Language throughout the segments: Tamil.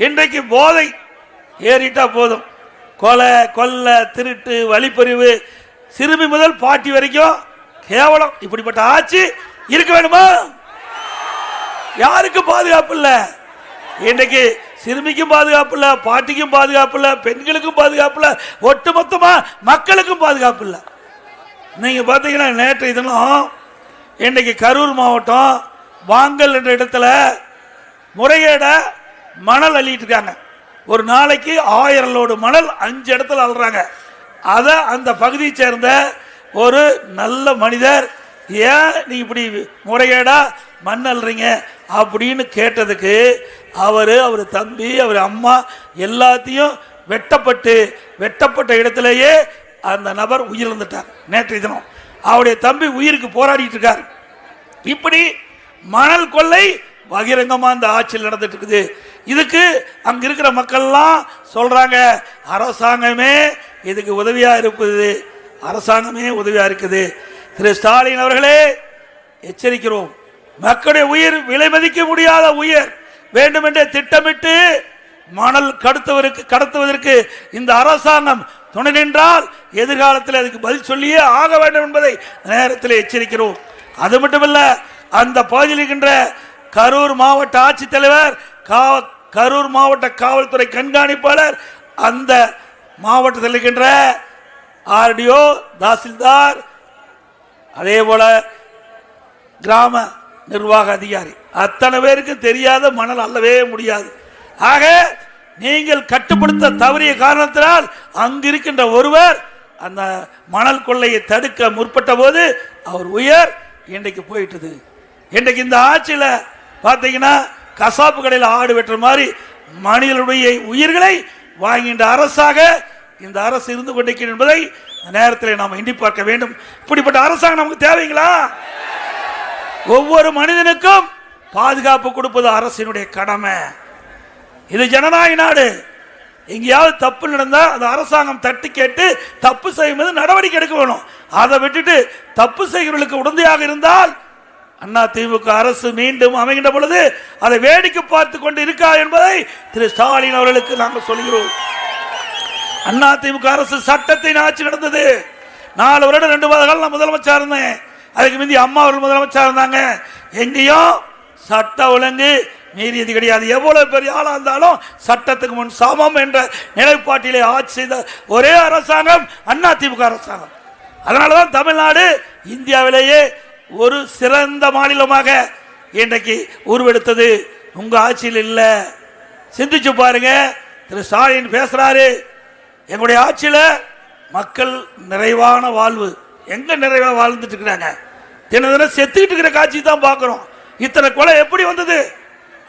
இன்றைக்கு போதை ஏறிட்டா போதும். கொலை கொல்லை திருட்டு வழிப்பறிவு சிறுமி முதல் பாட்டி வரைக்கும் கேவலம். இப்படிப்பட்ட ஆட்சி இருக்க வேணுமா யாருக்கும் பாதுகாப்பு இல்ல. இன்றைக்கு சிறுமிக்கும் பாதுகாப்பு இல்ல பாட்டிக்கும் பாதுகாப்பு இல்ல பெண்களுக்கும் பாதுகாப்பு இல்ல ஒட்டுமொத்தமா மக்களுக்கும் பாதுகாப்பு இல்ல. நீங்க பாத்தீங்கன்னா நேற்று தினம் இன்றைக்கு கரூர் மாவட்டம் வாங்கல் என்ற இடத்துல முறைகேட மணல் அள்ளிட்டு இருக்காங்க. ஒரு நாளைக்கு ஆயிரம் லோடு மணல் அஞ்சு இடத்துல அள்ளுறாங்க. அதை அந்த பகுதியை சேர்ந்த ஒரு நல்ல மனிதர் ஏன் நீ இப்படி முறைகேடா மண் அள்ளுறீங்க? அப்படின்னு கேட்டதுக்கு அவர் அவர் தம்பி அவர் அம்மா எல்லாத்தையும் வெட்டப்பட்டு வெட்டப்பட்ட இடத்துலயே அந்த நபர் உயிரிழந்துட்டார் நேற்றைய தினம். அவருடைய தம்பி உயிருக்கு போராடிட்டு இருக்கார். இப்படி மணல் கொள்ளை பகிரங்கமா இந்த ஆட்சியில் நடந்துட்டு இருக்குது. இதுக்கு அங்க இருக்கிற மக்கள்லாம் சொல்றாங்க அரசாங்கமே இதுக்கு உதவியா இருக்குது. அரசாங்கமே உதவியா இருக்குது. திரு ஸ்டாலின் அவர்களே எச்சரிக்கிறோம். மக்களுடைய உயிர் விலை மதிக்க முடியாத உயிர். வேண்டுமென்றே திட்டமிட்டு மணல் கடத்துவதற்கு கடத்துவதற்கு இந்த அரசாங்கம் துணை நின்றால் எதிர்காலத்தில் அதுக்கு பதில் சொல்லியே ஆக வேண்டும் என்பதை நேரத்தில் எச்சரிக்கிறோம். அது மட்டுமல்ல அந்த பகுதியில் இருக்கின்ற கரூர் மாவட்ட ஆட்சித்தலைவர் கா- கரூர் மாவட்ட காவல்துறை கண்காணிப்பாளர் அந்த மாவட்டத்தில் இருக்கின்ற ஆர்டிஓ தாசில்தார் அதே போல கிராம நிர்வாக அதிகாரி. அத்தனை பேருக்கு தெரியாத மணல் அல்லவே முடியாது. ஆக நீங்கள் கட்டுப்படுத்த தவறிய காரணத்தினால் அங்கு இருக்கின்ற ஒருவர் அந்த மணல் கொள்ளையை தடுக்க முற்பட்ட போது அவர் உயர் இன்றைக்கு போயிட்டது. இன்றைக்கு இந்த ஆட்சியில் பார்த்தீங்கன்னா கசாப்பு கடையில் ஆடு வெட்டுற மாதிரி மனிதனுடைய உயிர்களை வாங்கின்ற அரசாக இந்த அரசு இருந்து கொண்டிருக்கிறது என்பதை நேரத்தில் நாம் எண்ணி பார்க்க வேண்டும். இப்படிப்பட்ட அரசாங்கம் நமக்கு தேவைங்களா? ஒவ்வொரு மனிதனுக்கும் பாதுகாப்பு கொடுப்பது அரசினுடைய கடமை. இது ஜனநாயக நாடு. எங்கேயாவது தப்பு நடந்தால் அந்த அரசாங்கம் தட்டி கேட்டு தப்பு செய்யும்போது நடவடிக்கை எடுக்க வேணும். அதை விட்டுட்டு தப்பு செய்கிறவர்களுக்கு உடந்தையாக இருந்தால் அண்ணா திமுக அரசு மீண்டும் அமைகின்ற பொழுது அதை வேடிக்கை பார்த்து கொண்டு இருக்கா என்பதை திரு ஸ்டாலின் அவர்களுக்கு நாங்கள் சொல்கிறோம். அண்ணா திமுக அரசு சட்டத்தை ஆட்சி நடந்தது. நாலு வருடம் ரெண்டு மாத காலம் நான் முதலமைச்சா இருந்தேன். அதுக்கு முந்தி அம்மா அவர்கள் முதலமைச்சா இருந்தாங்க. எங்கேயும் சட்ட ஒழுங்கு மீறியது கிடையாது. எவ்வளவு பெரிய ஆளா இருந்தாலும் சட்டத்துக்கு முன் சமம் என்ற நிலைப்பாட்டிலே ஆட்சி செய்த ஒரே அரசாங்கம் அண்ணா திமுக அரசாங்கம். அதனாலதான் தமிழ்நாடு இந்தியாவிலேயே ஒரு சிறந்த மாநிலமாக இன்றைக்கு உருவெடுத்தது உங்க ஆட்சியில் இல்ல. சிந்திச்சு பாருங்க. திரு ஸ்டாலின் பேசுறாரு. எங்களுடைய ஆட்சியில மக்கள் நிறைவான வாழ்வு. எங்க நிறைவா வாழ்ந்துட்டு இருக்கிறாங்க? தின தினம் செத்துக்கிட்டு இருக்கிற காட்சி தான் பார்க்குறோம். இத்தனை கொலை எப்படி வந்தது?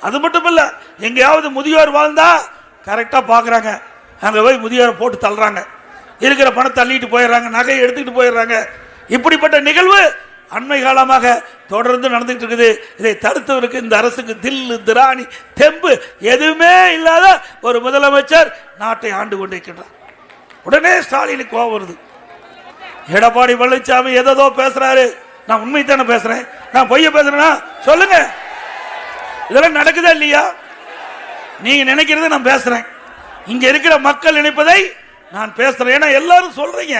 அது மட்டும் இல்ல எங்கேயாவது முதியோர் வாழ்ந்தா கரெக்டா பார்க்குறாங்க. அங்க போய் முதியோரை போட்டு தள்ளுறாங்க. இருக்கிற பணம் தள்ளிட்டு போயிடுறாங்க. நகையை எடுத்துக்கிட்டு போயிடுறாங்க. இப்படிப்பட்ட நிகழ்வு அண்மை காலமாக தொடர்ந்து நடந்துகிட்டு இருக்குது. இதை தடுத்தவருக்கு இந்த அரசுக்கு தில்லு திராணி தெம்பு எதுவுமே இல்லாத ஒரு முதலமைச்சர் நாட்டை ஆண்டு கொண்டிருக்கின்றார். உடனே ஸ்டாலினுக்கு கோபம் வருது. எடப்பாடி பழனிசாமி எதோ பேசுறாரு. நான் உண்மை தானே பேசுறேன். நான் பொய்ய பேசுறேன்னா சொல்லுங்க. இதெல்லாம் நடக்குதா இல்லையா? நீங்க நினைக்கிறத நான் பேசுறேன். இங்க இருக்கிற மக்கள் நினைப்பதை நான் பேசுறேன். ஏன்னா எல்லாரும் சொல்றீங்க.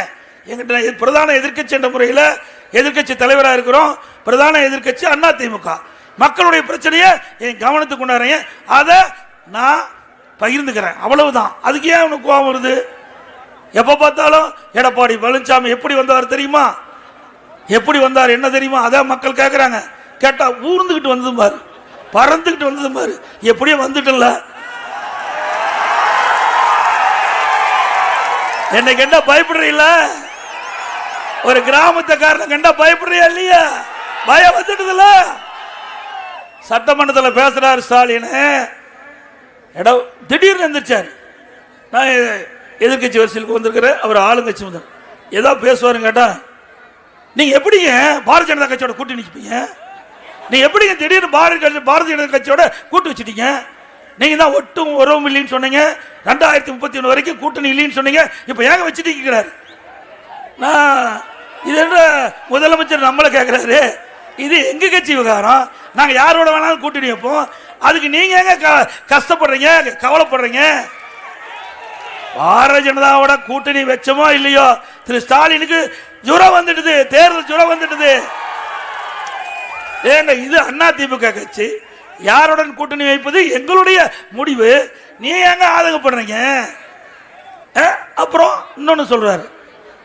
எங்கிட்ட பிரதான எதிர்க்கட்சி என்ற முறையில் எதிர்க்கட்சி தலைவராக இருக்கிறோம். பிரதான எதிர்க்கட்சி அண்ணா திமுக. மக்களுடைய பிரச்சனையை என் கவனத்துக்கு கொண்டாடுறீங்க? அதை நான் பகிர்ந்துக்கிறேன். அவ்வளவுதான். அதுக்கு ஏன் உனக்கு கோபம் வருது? எப்ப பார்த்தாலும் எடப்பாடி பழனிசாமி எப்படி வந்தார் தெரியுமா? எப்படி வந்தார் என்ன தெரியுமா? அதான் மக்கள் கேட்குறாங்க கேட்டா ஊர்ந்துகிட்டு வந்ததும் பாரு. பறந்துகிட்டு வந்ததும் பாரு. எப்படியே வந்துட்டல என்னை என்ன பயப்படுறீல்ல ஒரு கிராமத்துக்காரனை கண்டா பயப்படுறியா இல்லையா? பயம் வந்துடுதுல சட்டமன்றத்தில் பேசுறாரு ஸ்டாலின். இடம் திடீர்னு எந்திரிச்சார். நான் எதிர்கட்சி வரிசையில் வந்திருக்கிறேன் அவர் ஆளுங்கட்சி வந்தார் ஏதோ பேசுவாருன்னு கேட்டா நீங்க எப்படிங்க பாரதிய ஜனதா கட்சியோட கூட்டி நிற்பீங்க நீ எப்படிங்க திடீர்னு பாரதிய கட்சி பாரதிய ஜனதா கட்சியோட கூட்டு வச்சிட்டீங்க? நீங்க தான் ஒட்டும் உறவும் இல்லைன்னு சொன்னீங்க. ரெண்டாயிரத்தி முப்பத்தி ஒன்று வரைக்கும் கூட்டணி இல்லைன்னு சொன்னீங்க. இப்போ ஏங்க வச்சுட்டீங்கிறாரு நான் இது என்ன முதலமைச்சர் நம்மளை கேட்குறாரு இது எங்க கட்சி விவகாரம்? நாங்க யாரோட வேணாலும் கூட்டணி வைப்போம். அதுக்கு நீங்க எங்க க- கஷ்டப்படுறீங்க? கவலைப்படுறீங்க? பாரதிய ஜனதாவோட கூட்டணி வச்சோமோ இல்லையோ? திரு ஸ்டாலினுக்கு ஜுரம் வந்துடுது. தேர்தல் ஜுரம் வந்துடுது. ஏங்க இது அண்ணா திமுக கட்சி. யாருடன் கூட்டணி வைப்பது எங்களுடைய முடிவு. நீ ஏங்க ஆதங்கப்படுறீங்க? அப்புறம் இன்னொன்னு சொல்றாரு.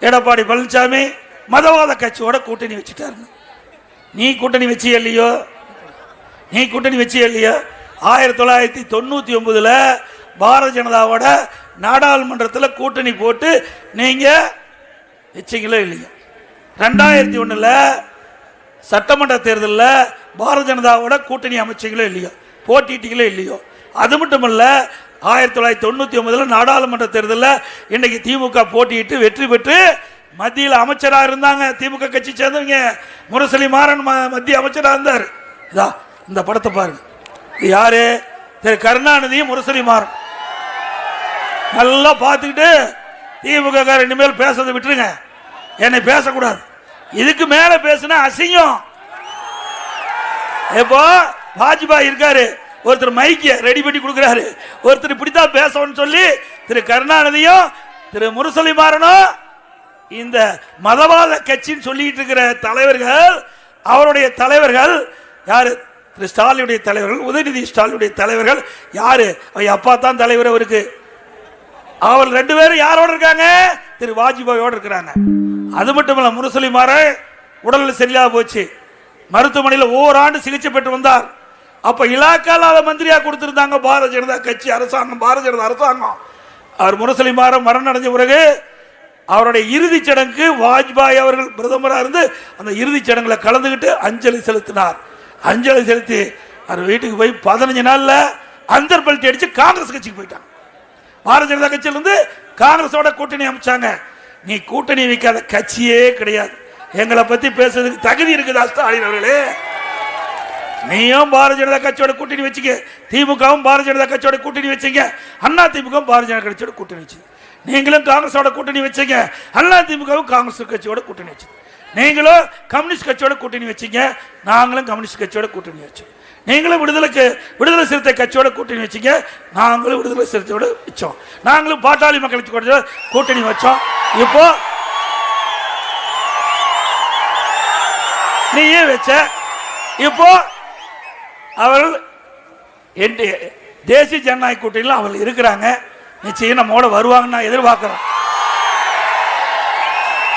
எடப்பாடி பழனிசாமி மதவாத கட்சியோட கூட்டணி வச்சுட்டாருங்க. நீ கூட்டணி வச்சிய இல்லையோ? நீ கூட்டணி வச்சிய இல்லையோ? ஆயிரத்தி தொள்ளாயிரத்தி தொண்ணூத்தி ஒன்பதுல பாரதிய ஜனதாவோட நாடாளுமன்றத்தில் கூட்டணி போட்டு நீங்க வச்சீங்களோ இல்லையோ? ரெண்டாயிரத்தி ஒண்ணுல சட்டமன்ற தேர்தலில் பாரதிய ஜனதாவோட கூட்டணி அமைச்சீங்களோ இல்லையோ? போட்டிட்டீங்களோ இல்லையோ? அது மட்டும் இல்லை ஆயிரத்தி தொள்ளாயிரத்தி தொண்ணூத்தி ஒன்பதுல நாடாளுமன்ற தேர்தலில் இன்னைக்கு திமுக போட்டியிட்டு வெற்றி பெற்று மத்தியில் அமைச்சராக இருந்தாங்க. திமுக கட்சி சேர்ந்தவங்க. முரசலி மாறன் ம- மத்திய அமைச்சராக இருந்தார். இதா இந்த படத்தை பாருங்க. இது யாரு? திரு கருணாநிதி முரசலி மாறன். நல்லா பார்த்துக்கிட்டு திமுக காரர் இனிமேல் பேசுறதை விட்டுருங்க. என்னை பேசக்கூடாது. இதுக்கு மேல பேசுனா அசிங்கம். இப்போ வாஜ்பாய் இருக்காரு. ஒருத்தர் மைக்க ரெடி பண்ணி கொடுக்குறாரு. ஒருத்தர் இப்படித்தான் பேசணும்னு சொல்லி திரு கருணாநிதியும் திரு முரசொலி மாறனும் இந்த மதவாத கட்சின்னு சொல்லிட்டு இருக்கிற தலைவர்கள் அவருடைய தலைவர்கள் யாரு? திரு ஸ்டாலினுடைய தலைவர்கள் உதயநிதி ஸ்டாலினுடைய தலைவர்கள் யாரு? அவ அப்பா தான் தலைவர் அவருக்கு. அவர் ரெண்டு பேரும் யாரோட இருக்காங்க? திரு வாஜ்பாயோட இருக்கிறாங்க. அது மட்டும் இல்ல முரசொலி மாற உடல் சரியில்லாம போச்சு. மருத்துவமனையில் ஓராண்டு சிகிச்சை பெற்று வந்தார். அப்ப இலாக்கால மந்திரியா கொடுத்திருந்தாங்க பாரதிய ஜனதா கட்சி அரசாங்கம் பாரதிய ஜனதா அரசாங்கம். அவர் முரசொலி மாற மரணம் அடைஞ்ச பிறகு அவருடைய இறுதிச் சடங்கு வாஜ்பாய் அவர்கள் பிரதமராக இருந்து அந்த இறுதிச் சடங்குல கலந்துகிட்டு அஞ்சலி செலுத்தினார். அஞ்சலி செலுத்தி அவர் வீட்டுக்கு போய் பதினஞ்சு நாள்ல அந்தர் பல்ட்டி அடிச்சு காங்கிரஸ் கட்சிக்கு போயிட்டாங்க. பாரதிய ஜனதா கட்சியிலிருந்து காங்கிரஸோட கூட்டணி அமைச்சாங்க. நீ கூட்டணி வைக்காத கட்சியே கிடையாது. எங்களை பத்தி பேசுறதுக்கு தகுதி இருக்குதா ஸ்டாலின் அவர்களே? நீயும் பாரதிய ஜனதா கட்சியோட கூட்டணி வச்சுக்க. திமுகவும் பாரதிய ஜனதா கட்சியோட கூட்டணி வச்சீங்க. அண்ணா திமுகவும் பாரதிய ஜனதா கட்சியோட கூட்டணி வச்சுங்க. நீங்களும் காங்கிரஸோட கூட்டணி வச்சீங்க. அண்ணா திமுகவும் காங்கிரஸ் கட்சியோட கூட்டணி வச்சு நீங்களும் கம்யூனிஸ்ட் கட்சியோட கூட்டணி வச்சுங்க. நாங்களும் கம்யூனிஸ்ட் கட்சியோட கூட்டணி வச்சோம் நீங்களும் விடுதலைக்கு விடுதலை சிறுத்தை கட்சியோட கூட்டணி வச்சுங்க. நாங்களும் விடுதலை சிறுத்தையோட வச்சோம். நாங்களும் பாட்டாளி மக்கள் கூட்டணி வச்சோம். இப்போ நீயே வச்ச? இப்போ அவர்கள் தேசிய ஜனநாயக கூட்டணியில் அவர்கள் இருக்கிறாங்க. நிச்சயம் நம்மோட வருவாங்கன்னு நான் எதிர்பார்க்கிறோம்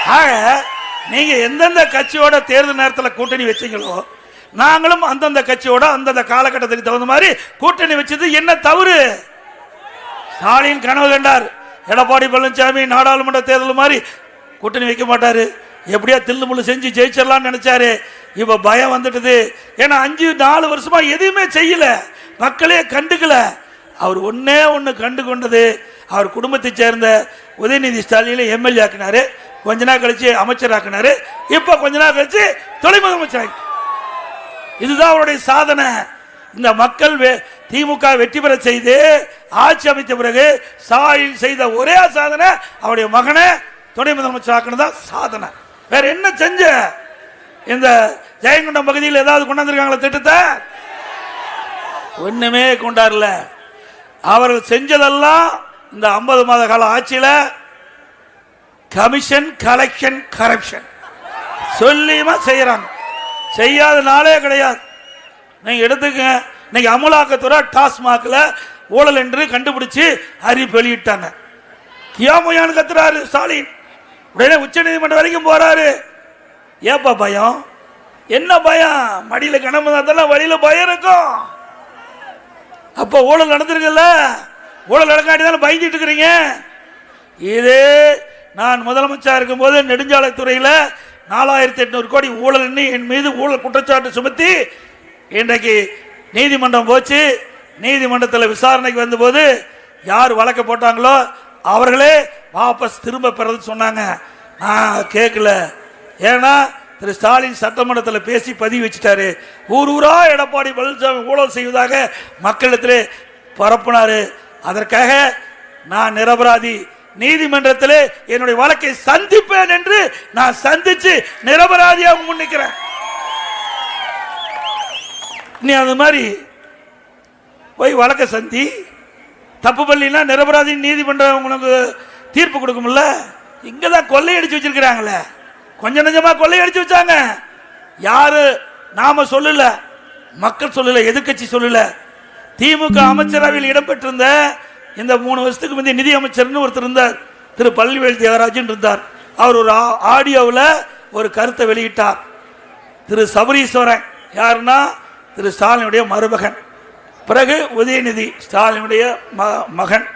ஆக நீங்க எந்தெந்த கட்சியோட தேர்தல் நேரத்தில் கூட்டணி வச்சீங்களோ நாங்களும் அந்தந்த கட்சியோட அந்தந்த காலகட்டத்துக்கு தகுந்த மாதிரி கூட்டணி வச்சது என்ன தவறு? ஸ்டாலின் கனவு கண்டார். எடப்பாடி பழனிசாமி நாடாளுமன்ற தேர்தல் மாதிரி கூட்டணி வைக்க மாட்டாரு. எப்படியா தில்லு முள்ளு செஞ்சு ஜெயிச்சிடலாம்னு நினைச்சாரு. இப்ப பயம் வந்துட்டுது. ஏன்னா அஞ்சு நாலு வருஷமா எதுவுமே செய்யல. மக்களே கண்டுக்கல. அவர் ஒன்னே ஒன்று கண்டு கொண்டது அவர் குடும்பத்தை சேர்ந்த உதயநிதி ஸ்டாலினை எம்எல்ஏ ஆக்கினாரு. கொஞ்ச நாள் கழிச்சு அமைச்சர் ஆக்கினாரு. இப்ப கொஞ்ச நாள் கழிச்சு துணை முதலமைச்சர் இதுதான் அவருடைய சாதனை. இந்த மக்கள் வெ- திமுக வெற்றி பெற செய்து ஆட்சி அமைத்த பிறகு ஸ்டாலின் செய்த ஒரே சாதனை அவருடைய மகனை துணை முதலமைச்சர் ஆக்கினது தான் சாதனை. வேற என்ன செஞ்ச? இந்த ஜெயங்கொண்டம் பகுதியில் ஏதாவது கொண்டாந்துருக்காங்களா திட்டத்தை? ஒண்ணுமே கொண்டாடல. அவர்கள் செஞ்சதெல்லாம் இந்த ஐம்பது மாத கால ஆட்சியில் கமிஷன் கலெக்ஷன் கரப்ஷன் சொல்லியுமா செய்யறாங்க. செய்யாத நாளே கிடையாது. நீங்க எடுத்துக்கங்க. இன்னைக்கு அமலாக்கத்துறை டாஸ்மாக்ல ஊழல் என்று கண்டுபிடிச்சு அறிவிப்பு வெளியிட்டாங்க. கியாமுயான்னு கத்துறாரு ஸ்டாலின். உடனே உச்ச நீதிமன்றம் வரைக்கும் போறாரு. ஏப்பா பயம்? என்ன பயம்? மடியில் கணம் வழியில் பயம் இருக்கும். அப்ப ஊழல் நடந்திருக்குல்ல? ஊழல் நடக்காட்டி தானே பயந்துட்டு இருக்கிறீங்க? இது நான் முதலமைச்சராக இருக்கும்போது நெடுஞ்சாலைத்துறையில் நாலாயிரத்தி எட்நூறு கோடி ஊழல் என் மீது ஊழல் குற்றச்சாட்டு சுமத்தி இன்றைக்கு நீதிமன்றம் போச்சு. நீதிமன்றத்தில் விசாரணைக்கு வந்தபோது யார் வழக்கு போட்டாங்களோ அவர்களே வாபஸ் திரும்ப பெறதுன்னு சொன்னாங்க. நான் கேட்கல ஏன்னா திரு ஸ்டாலின் சட்டமன்றத்தில் பேசி பதிவு வச்சுட்டாரு. ஊர் ஊரா எடப்பாடி பழனிசாமி ஊழல் செய்வதாக மக்களிடத்தில் பரப்புனாரு. அதற்காக நான் நிரபராதி நீதிமன்றத்தில் என்னுடைய வழக்கை சந்திப்பேன் என்று நான் சந்திச்சு நிரபராதியாக முன்னிக்கிறேன். நீ அது மாதிரி போய் வழக்க சந்தி. தப்பு பள்ளினா நிரபராதி நீதிமன்றம் உனக்கு தீர்ப்பு கொடுக்கும்ல? இங்கே தான் கொள்ளையடிச்சு வச்சிருக்கிறாங்களே. கொஞ்சம் நெஞ்சமா கொள்ளையடிச்சு வச்சாங்க. யாரு? நாம சொல்லல. மக்கள் சொல்லல. எதிர்க்கட்சி சொல்லல. திமுக அமைச்சரவையில் இடம்பெற்றிருந்த இந்த மூணு வருஷத்துக்கு முந்தைய நிதி அமைச்சர்னு ஒருத்தர் இருந்தார். திரு பள்ளிவேல் தியாகராஜன் இருந்தார். அவர் ஒரு ஆடியோவில் ஒரு கருத்தை வெளியிட்டார். திரு சபரீஸ்வரன். யாருன்னா? திரு ஸ்டாலினுடைய மருமகன். பிறகு உதயநிதி ஸ்டாலினுடைய ம- மகன்.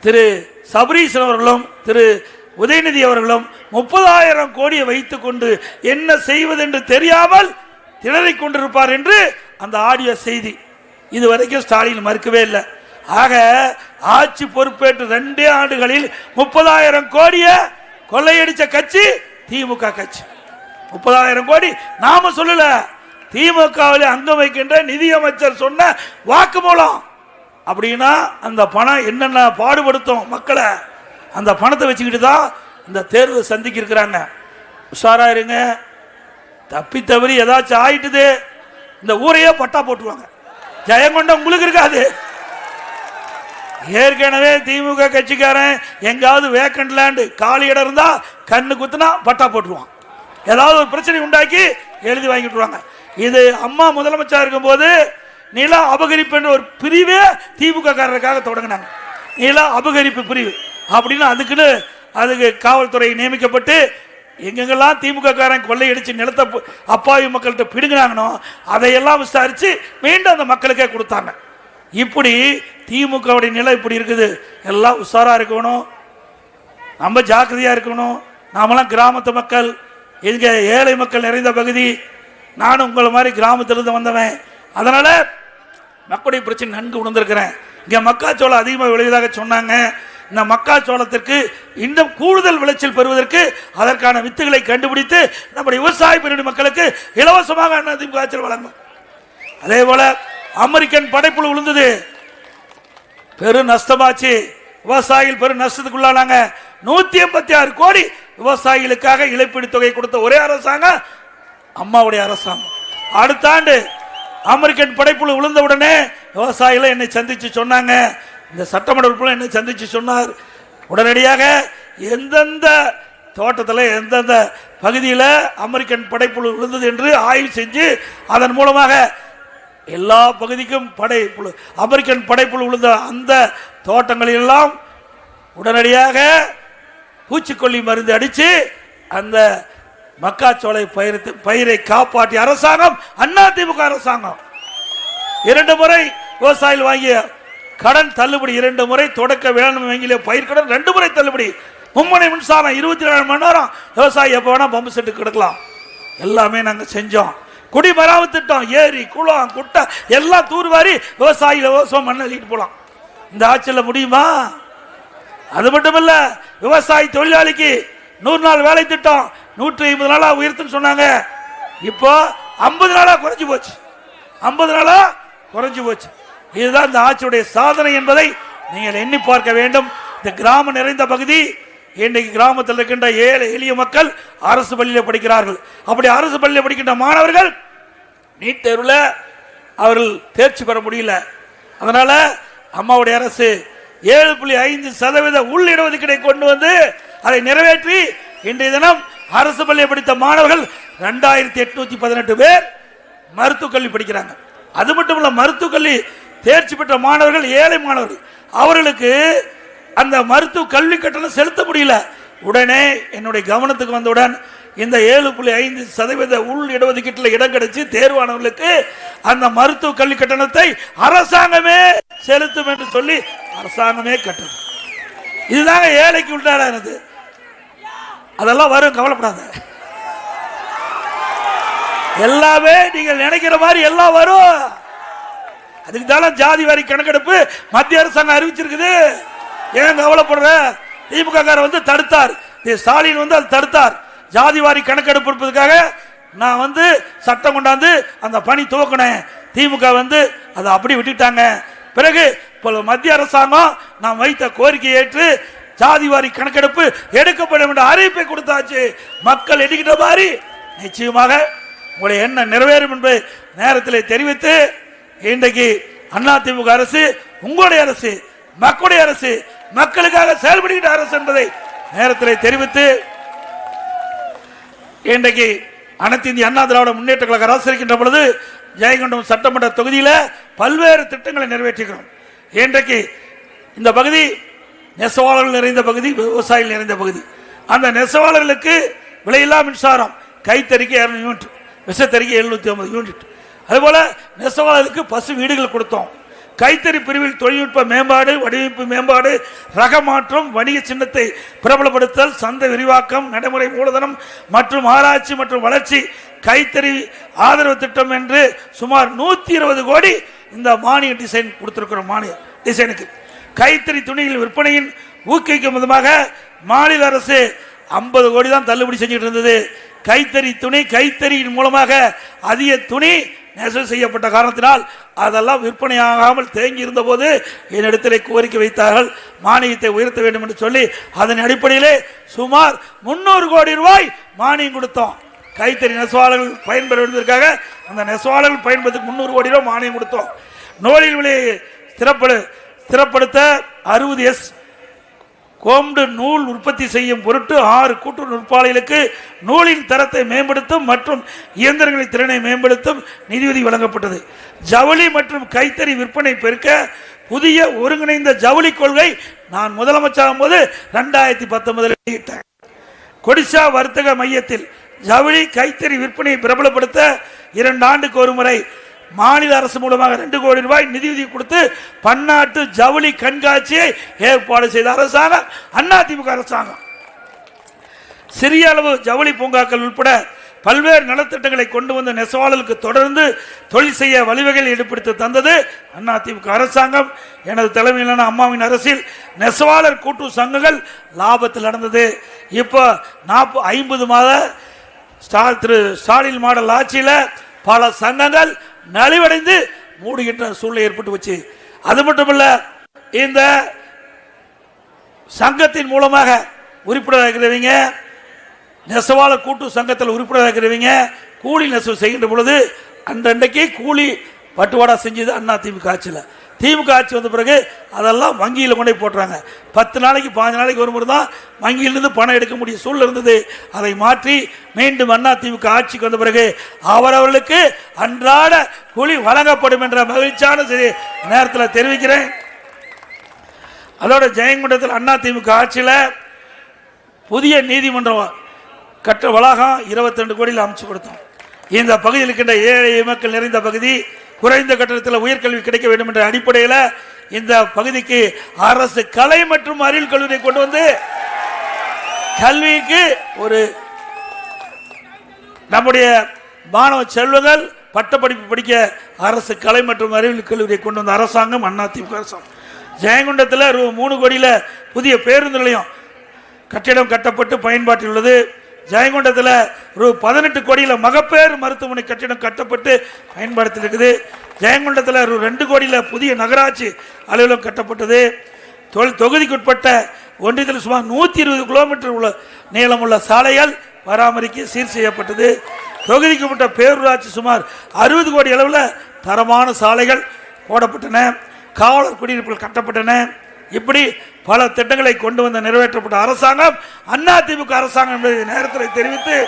திரு சபரீஸ்வரன் அவர்களும் திரு உதயநிதி அவர்களும் முப்பதாயிரம் கோடியை வைத்துக்கொண்டு என்ன செய்வதென்று தெரியாமல் திணறிக் கொண்டிருப்பார் என்று அந்த ஆடியோ செய்தி இது வரைக்கும் ஸ்டாலின் மறுக்கவே இல்லை. ஆக ஆட்சி பொறுப்பேற்று ரெண்டே ஆண்டுகளில் முப்பதாயிரம் கோடியை கொள்ளையடிச்ச கட்சி திமுக கட்சி. முப்பதாயிரம் கோடி நாம சொல்லல. திமுகவில் அங்கம் வைக்கின்ற நிதியமைச்சர் சொன்ன வாக்குமூலம் அப்படின்னா அந்த பணம் என்னென்ன பாடுபடுத்தும் மக்களை? அந்த பணத்தை வச்சுக்கிட்டு தான் இந்த தேர்வு சந்திக்க இருக்கிறாங்க உஷாரா இருங்க. தப்பி தவறி ஏதாச்சும் ஆயிட்டுது இந்த ஊரையே பட்டா போட்டுருவாங்க. ஜெயங்கொண்ட உங்களுக்கு இருக்காது. ஏற்கனவே திமுக கட்சிக்காரன் எங்காவது வேக்கண்ட் லேண்டு காலி இடம் இருந்தா கண்ணு குத்துனா பட்டா போட்டுருவான். ஏதாவது ஒரு பிரச்சனை உண்டாக்கி எழுதி வாங்கிட்டுருவாங்க இது அம்மா முதலமைச்சா இருக்கும்போது நில அபகரிப்பு என்ற ஒரு பிரிவே திமுக காரருக்காக தொடங்கினாங்க. நில அபகரிப்பு பிரிவு. அப்படின்னு அதுக்குன்னு அதுக்கு காவல்துறை நியமிக்கப்பட்டு எங்கெங்கெல்லாம் திமுக காரன் கொள்ளையடிச்சு நிலத்தை அப்பாவி மக்கள்கிட்ட பிடுங்கினாங்கனோ அதையெல்லாம் விசாரித்து மீண்டும் அந்த மக்களுக்கே கொடுத்தாங்க. இப்படி திமுகவுடைய நிலை இப்படி இருக்குது. எல்லாம் உஷாராக இருக்கணும். நம்ம ஜாக்கிரதையாக இருக்கணும். நாமெல்லாம் கிராமத்து மக்கள். எங்கள் ஏழை மக்கள் நிறைந்த பகுதி. நானும் உங்களை மாதிரி கிராமத்திலிருந்து வந்தவன். அதனால் மக்களுடைய பிரச்சனை நன்கு உணர்ந்திருக்கிறேன். இங்கே மக்காச்சோளம் அதிகமாக விளைவதாக சொன்னாங்க. இந்த மக்காச்சோளத்திற்கு இன்னும் கூடுதல் விளைச்சல் பெறுவதற்கு அதற்கான வித்துகளை கண்டுபிடித்து நம்முடைய விவசாய பிரிவு மக்களுக்கு இலவசமாக அண்ணாதிமுக காய்ச்சல் வழங்கும். அதே போல அமெரிக்கன் படைப்புழு விழுந்தது. பெரு நஷ்டமாச்சு. விவசாயிகள் பெரு நஷ்டத்துக்குள்ளானாங்க. நூத்தி எண்பத்தி ஆறு கோடி விவசாயிகளுக்காக இழப்பீடு தொகை கொடுத்த ஒரே அரசாங்கம் அம்மாவுடைய அரசாங்கம். அடுத்த ஆண்டு அமெரிக்கன் படைப்புழு விழுந்த உடனே விவசாயிகள் என்னை சந்திச்சு சொன்னாங்க. இந்த சட்டமன்ற உறுப்பினர் என்ன சந்திச்சு சொன்னார். உடனடியாக எந்தெந்த தோட்டத்தில் எந்தெந்த பகுதியில் அமெரிக்கன் படைப்புழு விழுந்தது என்று ஆய்வு செஞ்சு அதன் மூலமாக எல்லா பகுதிக்கும் படைப்புழு அமெரிக்கன் படைப்புழு விழுந்த அந்த தோட்டங்களெல்லாம் உடனடியாக பூச்சிக்கொல்லி மருந்து அடித்து அந்த மக்காச்சோளை பயிரத்து பயிரை காப்பாற்றிய அரசாங்கம் அதிமுக அரசாங்கம். இரண்டு முறை விவசாயிகள் வாங்கிய கடன் தள்ளுபடி இரண்டு முறை தொடக்க வேளாண் வங்கியில பயிர் ரெண்டு முறை தள்ளுபடி. மும்மனை மின்சாரம் இருபத்தி நாலு மணி நேரம். விவசாயி எப்போ வேணால் பம்பு செட்டு கிடக்கலாம். எல்லாமே நாங்கள் செஞ்சோம். குடிமராமத்து திட்டம் ஏரி குளம் குட்டை எல்லாம் தூர்வாரி விவசாயிகளை விவசாயம் மண் அள்ளிட்டு போகலாம் இந்த ஆட்சியில் முடியுமா? அது மட்டும் இல்லை விவசாயி தொழிலாளிக்கு நூறு நாள் வேலை திட்டம் நூற்றி ஐம்பது நாளாக உயர்த்துன்னு சொன்னாங்க. இப்போ ஐம்பது நாளாக குறைஞ்சி போச்சு. ஐம்பது நாளாக குறைஞ்சி போச்சு. இதுதான் இந்த ஆட்சியுடைய சாதனை என்பதை நீங்கள் எண்ணி பார்க்க வேண்டும். இந்த கிராமம் நிறைந்த பகுதி இன்றைக்கு கிராமத்தில் இருக்கின்ற ஏழை எளிய மக்கள் அரசு பள்ளியில் படிக்கிறார்கள். அப்படி அரசு பள்ளியில் படிக்கின்ற மாணவர்கள் நீட் தேர்வில் அவர்கள் தேர்ச்சி பெற முடியல. அதனால அம்மாவுடைய அரசு ஏழு புள்ளி ஐந்து சதவீத உள் இடஒதுக்கீடை கொண்டு வந்து அதை நிறைவேற்றி இன்றைய தினம் அரசு பள்ளியை படித்த மாணவர்கள் ரெண்டாயிரத்தி எட்நூத்தி பதினெட்டு பேர் மருத்துவக் கல்வி படிக்கிறாங்க. அது மட்டும் இல்ல மருத்துவக் கல்வி தேர்ச்சி பெற்ற மாணவர்கள் ஏழை மாணவர்கள். அவர்களுக்கு அந்த மருத்துவ கல்வி கட்டணம் செலுத்த முடியல. உடனே என்னுடைய கவனத்துக்கு வந்தவுடன் இந்த ஏழு புள்ளி ஐந்து சதவீத உள் இடஒதுக்கீட்டில் இடம் கிடைச்சி தேர்வானவர்களுக்கு அந்த மருத்துவ கல்வி கட்டணத்தை அரசாங்கமே செலுத்தும் என்று சொல்லி அரசாங்கமே கட்டணும். இதுதாங்க ஏழைக்கு உண்டானது அதெல்லாம் வரும் கவலைப்படாத. எல்லாமே நீங்கள் நினைக்கிற மாதிரி எல்லாம் வரும். அதுக்கு தானே ஜாதி வாரி கணக்கெடுப்பு மத்திய அரசாங்கம் அறிவிச்சிருக்குது. ஏன் கவலைப்படுற? திமுக வந்து தடுத்தார். ஸ்டாலின் வந்து அதை தடுத்தார். ஜாதி வாரி கணக்கெடுப்பு இருப்பதற்காக நான் வந்து சட்டம் கொண்டாந்து அந்த பணி துவக்கினேன். திமுக வந்து அதை அப்படி விட்டுட்டாங்க. பிறகு இப்போ மத்திய அரசாங்கம் நான் வைத்த கோரிக்கை ஏற்று ஜாதி வாரி கணக்கெடுப்பு எடுக்கப்படும் என்ற அறிவிப்பை கொடுத்தாச்சு. மக்கள் எடுக்கிற மாதிரி நிச்சயமாக உங்களுடைய எண்ணம் நிறைவேறும் என்று நேரத்தில் தெரிவித்து இன்றைக்கு அதிமுக அரசு உங்களுடைய அரசு மக்களுடைய அரசு மக்களுக்காக செயல்படுகின்ற அரசு என்பதை நேரத்தில் தெரிவித்து இன்றைக்கு அனைத்து இந்திய அண்ணா திராவிட முன்னேற்ற கழக அரசு இருக்கின்ற பொழுது ஜெயங்கொண்டம் சட்டமன்ற தொகுதியில் பல்வேறு திட்டங்களை நிறைவேற்றுகிறோம் இன்றைக்கு இந்த பகுதி நெசவாளர்கள் நிறைந்த பகுதி விவசாயிகள் நிறைந்த பகுதி. அந்த நெசவாளர்களுக்கு விலையில்லா மின்சாரம் கைத்தறிக்கு இரநூறு யூனிட் விஷத்தறிக்கு எழுநூத்தி ஐம்பது யூனிட். அதுபோல நெசவாளருக்கு பசு வீடுகள் கொடுத்தோம். கைத்தறி பிரிவில் தொழில்நுட்ப மேம்பாடு வடிவமைப்பு மேம்பாடு ரக மாற்றம் வணிக சின்னத்தை பிரபலப்படுத்தல் சந்தை விரிவாக்கம் நடைமுறை மூலதனம் மற்றும் ஆராய்ச்சி மற்றும் வளர்ச்சி கைத்தறி ஆதரவு திட்டம் என்று சுமார் நூத்தி இருபது கோடி இந்த மானிய டிசைன் கொடுத்திருக்கிறோம் மானிய டிசைனுக்கு. கைத்தறி துணிகள் விற்பனையின் ஊக்குவிக்கும் விதமாக மாநில அரசு ஐம்பது கோடி தான் தள்ளுபடி செஞ்சுட்டு இருந்தது. கைத்தறி துணி கைத்தறியின் மூலமாக அதிக துணி நெசவு செய்யப்பட்ட காரணத்தினால் அதெல்லாம் விற்பனையாகாமல் தேங்கி இருந்தபோது என்னிடத்திலே கோரிக்கை வைத்தார்கள். மானியத்தை உயர்த்த வேண்டும் என்று சொல்லி அதன் அடிப்படையிலே சுமார் முன்னூறு கோடி ரூபாய் மானியம் கொடுத்தோம். கைத்தறி நெசவாளர்கள் பயன்பெற வேண்டியதற்காக அந்த நெசவாளர்கள் பயன்படுத்த முந்நூறு கோடி ரூபாய் மானியம் கொடுத்தோம். நூலில் விலையை ஸ்திரப்படு ஸ்திரப்படுத்த அறுபது எஸ் கோம்டு நூல் உற்பத்தி செய்யும் பொருட்டு ஆறு கூட்டு நுட்பாளிகளுக்கு நூலின் தரத்தை மேம்படுத்தும் மற்றும் இயந்திரங்களின் திறனை மேம்படுத்தும் நிதியுதவி வழங்கப்பட்டது. ஜவுளி மற்றும் கைத்தறி விற்பனை பெருக்க புதிய ஒருங்கிணைந்த ஜவுளி கொள்கை நான் முதலமைச்சராகும் போது ரெண்டாயிரத்தி பத்தொன்பதில் வெளியிட்டேன். கொடிசா வர்த்தக மையத்தில் ஜவுளி கைத்தறி விற்பனையை பிரபலப்படுத்த இரண்டு ஆண்டுக்கு ஒரு முறை மாநில அரசு மூலமாக ரெண்டு கோடி ரூபாய் நிதியுதவி கொடுத்து பன்னாட்டு ஜவுளி கண்காட்சியை ஏற்பாடு செய்த அரசாங்கம் அதிமுக அரசாங்கம். சிறிய அளவு ஜவுளி பூங்காக்கள் உட்பட பல்வேறு நலத்திட்டங்களை கொண்டு வந்த நெசவாளர்களுக்கு தொடர்ந்து தொழில் செய்ய வழிவகைகள் ஈடுபடுத்தி தந்தது அதிமுக அரசாங்கம். எனது தலைமையிலான அம்மாவின் அரசில் நெசவாளர் கூட்டு சங்கங்கள் லாபத்தில் நடந்தது. இப்போ நாற்பது ஐம்பது மாத ஸ்டா திரு ஸ்டாலின் மாடல் ஆட்சியில் பல சங்கங்கள் நலிவடைந்து மூடுகின்ற சூழ்நிலை ஏற்பட்டு வச்சு அது மட்டுமல்ல இந்த சங்கத்தின் மூலமாக உறுப்பினராக இருக்கிறவங்க நெசவாள கூட்டு சங்கத்தில் உறுப்பினராக இருக்கிறவங்க கூலி நெசவு செய்கின்ற பொழுது அன்றன்றைக்கு கூலி பட்டுவாடா செஞ்சது அண்ணா திமுக ஆட்சியில். திமுக ஆட்சி வந்த பிறகு அதெல்லாம் வங்கியில் கொண்டு போய் போட்டுறாங்க. பத்து நாளைக்கு பாஞ்சு நாளைக்கு ஒரு முறை தான் வங்கியிலிருந்து பணம் எடுக்க முடிய சூழல் இருந்தது. அதை மாற்றி மீண்டும் அண்ணா திமுக ஆட்சிக்கு வந்த பிறகு அவரவர்களுக்கு அன்றாட குழி வழங்கப்படும் என்ற மகிழ்ச்சியான சரி நேரத்தில் தெரிவிக்கிறேன். அதோட ஜெயங்குண்டத்தில் அண்ணா திமுக ஆட்சியில் புதிய நீதிமன்றம் கட்ட வளாகம் 22 ரெண்டு கோடியில் அமைச்சு கொடுத்தோம். இந்த பகுதியில் இருக்கின்ற ஏழை மக்கள் நிறைந்த பகுதி குறைந்த கட்டணத்தில் உயர்கல்வி கிடைக்க வேண்டும் என்ற அடிப்படையில் இந்த பகுதிக்கு அரசு கலை மற்றும் அறிவியல் கல்லூரியை கொண்டு வந்து கல்விக்கு ஒரு நம்முடைய மாணவ செல்வங்கள் பட்டப்படிப்பு படிக்க அரசு கலை மற்றும் அறிவியல் கல்லூரியை கொண்டு வந்த அரசாங்கம் அதிமுக அரசாங்கம். ஜெயங்கொண்டத்தில் ரூ மூணு கோடியில் புதிய பேருந்து நிலையம் கட்டிடம் கட்டப்பட்டு பயன்பாட்டில் உள்ளது. ஜெயங்கொண்டத்தில் ரூ பதினெட்டு கோடியில் மகப்பேறு மருத்துவமனை கட்டிடம் கட்டப்பட்டு பயன்படுத்தியிருக்குது ஜெயங்கொண்டத்தில் ரூ ரெண்டு கோடியில் புதிய நகராட்சி அலுவலகம் கட்டப்பட்டது. தொல் தொகுதிக்குட்பட்ட ஒன்றியத்தில் சுமார் நூற்றி இருபது கிலோமீட்டர் உள்ள நீளமுள்ள சாலைகள் பராமரிக்க சீர் செய்யப்பட்டது. தொகுதிக்குட்பட்ட பேரூராட்சி சுமார் அறுபது கோடி அளவில் தரமான சாலைகள் போடப்பட்டன. காவலர் குடியிருப்புகள் கட்டப்பட்டன. இப்படி பல திட்டங்களை கொண்டு வந்து நிறைவேற்றப்பட்ட அரசாங்கம் அண்ணா திமுக அரசாங்கம் என்பதை நேரத்தில் தெரிவித்து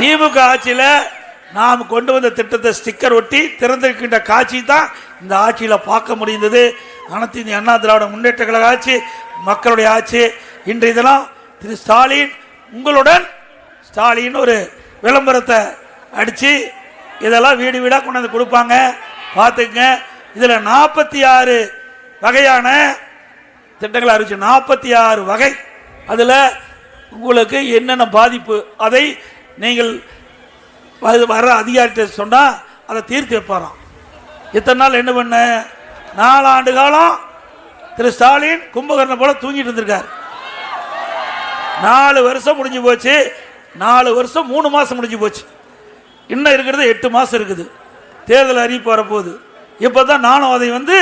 திமுக ஆட்சியில் நாம் கொண்டு வந்த திட்டத்தை ஸ்டிக்கர் ஒட்டி திறந்திருக்கின்ற காட்சி தான் இந்த ஆட்சியில் பார்க்க முடிந்தது. அனைத்து இந்திய அண்ணா திராவிட முன்னேற்ற கழக ஆட்சி மக்களுடைய ஆட்சி. இன்றைய தினம் திரு ஸ்டாலின் உங்களுடன் ஸ்டாலின் ஒரு விளம்பரத்தை அடித்து இதெல்லாம் வீடு வீடாக கொண்டாந்து கொடுப்பாங்க. பார்த்துக்குங்க. இதில் நாற்பத்தி ஆறு வகையான திட்டங்களை அறிவிச்சு நாற்பத்தி ஆறு வகை. அதில் உங்களுக்கு என்னென்ன பாதிப்பு அதை நீங்கள் வர அதிகாரிகிட்ட சொன்னால் அதை தீர்த்து வைப்பாராம். இத்தனை நாள் என்ன பண்ண? நாலாண்டு காலம் திரு ஸ்டாலின் கும்பகர்ணம் போல தூங்கிட்டு இருந்திருக்கார். நாலு வருஷம் முடிஞ்சு போச்சு. நாலு வருஷம் மூணு மாதம் முடிஞ்சு போச்சு. இன்னும் இருக்கிறது எட்டு மாதம் இருக்குது. தேர்தல் அறிவிப்பு வரப்போகுது. இப்பதான் நானும் அதை வந்து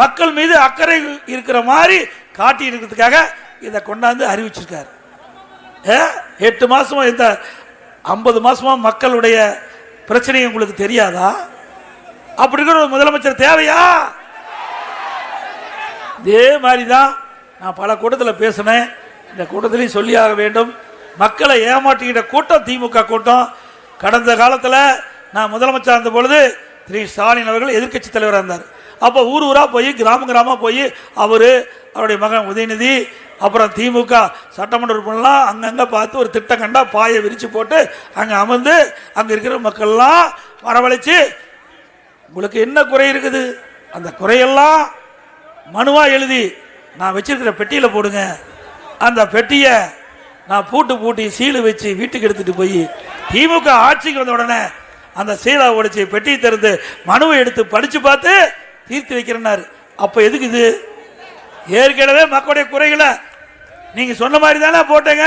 மக்கள் மீது அக்கறை இருக்கிற மாதிரி காட்டி இருக்கிறதுக்காக இதை கொண்டாந்து அறிவிச்சிருக்காரு. ஏ, எட்டு மாதமாக இந்த ஐம்பது மாதமாக மக்களுடைய பிரச்சனை உங்களுக்கு தெரியாதா? அப்படி இருக்கிற ஒரு முதலமைச்சர் தேவையா? இதே மாதிரி தான் நான் பல கூட்டத்தில் பேசினேன். இந்த கூட்டத்திலையும் சொல்லியாக வேண்டும். மக்களை ஏமாற்றிக்கிட்ட கூட்டம் திமுக கூட்டம். கடந்த காலத்தில் நான் முதலமைச்சர் இருந்த பொழுது திரு ஸ்டாலின் அவர்கள் எதிர்க்கட்சி தலைவராக இருந்தார். அப்போ ஊர் ஊராக போய் கிராம கிராமமாக போய் அவர் அவருடைய மகன் உதயநிதி அப்புறம் திமுக சட்டமன்ற உறுப்பினர்லாம் அங்கங்கே பார்த்து ஒரு திட்டம் கண்டா பாயை விரித்து போட்டு அங்கே அமர்ந்து அங்கே இருக்கிற மக்கள்லாம் வரவழைச்சு உங்களுக்கு என்ன குறை இருக்குது? அந்த குறையெல்லாம் மனுவாக எழுதி நான் வச்சிருக்கிற பெட்டியில் போடுங்க. அந்த பெட்டியை நான் பூட்டு பூட்டி சீலு வச்சு வீட்டுக்கு எடுத்துகிட்டு போய் திமுக ஆட்சிக்கு வந்த உடனே அந்த சீலா உடைச்சி பெட்டியை திறந்து மனுவை எடுத்து படிச்சு பார்த்து தீர்த்து வைக்கிறேன்னாரு. அப்ப எதுக்கு இது? ஏற்கனவே மக்களுடைய குறைகளை நீங்க சொன்ன மாதிரி தானே போட்டேங்க.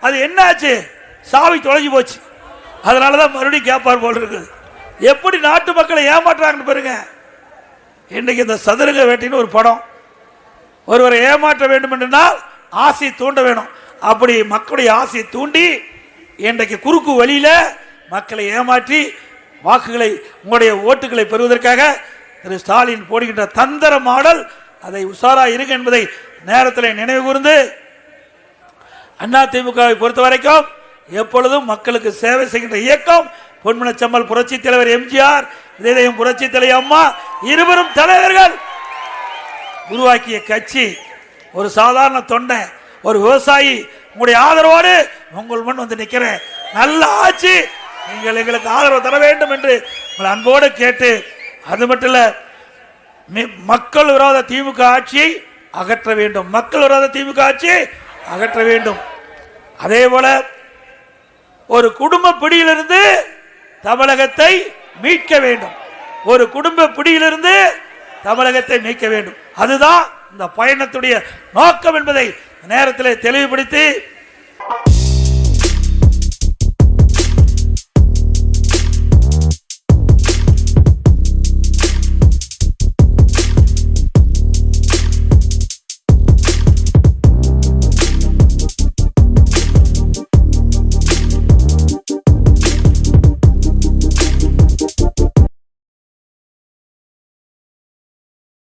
அது என்ன ஆச்சு சாவி தொலைஞ்சு போச்சு. அதனாலதான் மறுபடியும் கேட்பார் போல் இருக்குது. எப்படி நாட்டு மக்களை ஏமாற்றுறாங்கன்னு பாருங்க. இன்னைக்கு இந்த சதுரங்க வேட்டின்னு ஒரு படம். ஒருவரை ஏமாற்ற வேண்டும் என்றால் ஆசை தூண்ட வேணும். அப்படி மக்களுடைய ஆசையை தூண்டி இன்றைக்கு குறுக்கு வழியில் மக்களை ஏமாற்றி வாக்குகளை உங்களுடைய ஓட்டுகளை பெறுவதற்காக திரு ஸ்டாலின் போடுகின்ற தந்திர மாடல் அதை உஷாரா இருக்கு என்பதை நேரத்தில் நினைவு கூர்ந்து அண்ணா திமுகவை பொறுத்த வரைக்கும் எப்பொழுதும் மக்களுக்கு சேவை செய்கின்ற இயக்கம். பொன்மனச்சம்மல் புரட்சி தலைவர் எம்ஜிஆர் இதயம் புரட்சி தலைவர் அம்மா இருவரும் தலைவர்கள். உருவாக்கிய கட்சி ஒரு சாதாரண தொண்டை ஒரு விவசாயி உங்களுடைய ஆதரவோடு உங்கள் முன் வந்து நிற்கிறேன். நல்ல ஆட்சி. நீங்கள் எங்களுக்கு ஆதரவு தர வேண்டும் என்று உங்கள் அன்போடு கேட்டு அது மட்டும் இல்லை மி- மக்கள் விரோத திமுக ஆட்சியை அகற்ற வேண்டும். மக்கள் விரோத திமுக ஆட்சியை அகற்ற வேண்டும். அதே போல ஒரு குடும்ப பிடியிலிருந்து தமிழகத்தை மீட்க வேண்டும். ஒரு குடும்ப பிடியிலிருந்து தமிழகத்தை மீட்க வேண்டும். அதுதான் இந்த பயணத்துடைய நோக்கம் என்பதை நேரத்தில் தெளிவுபடுத்தி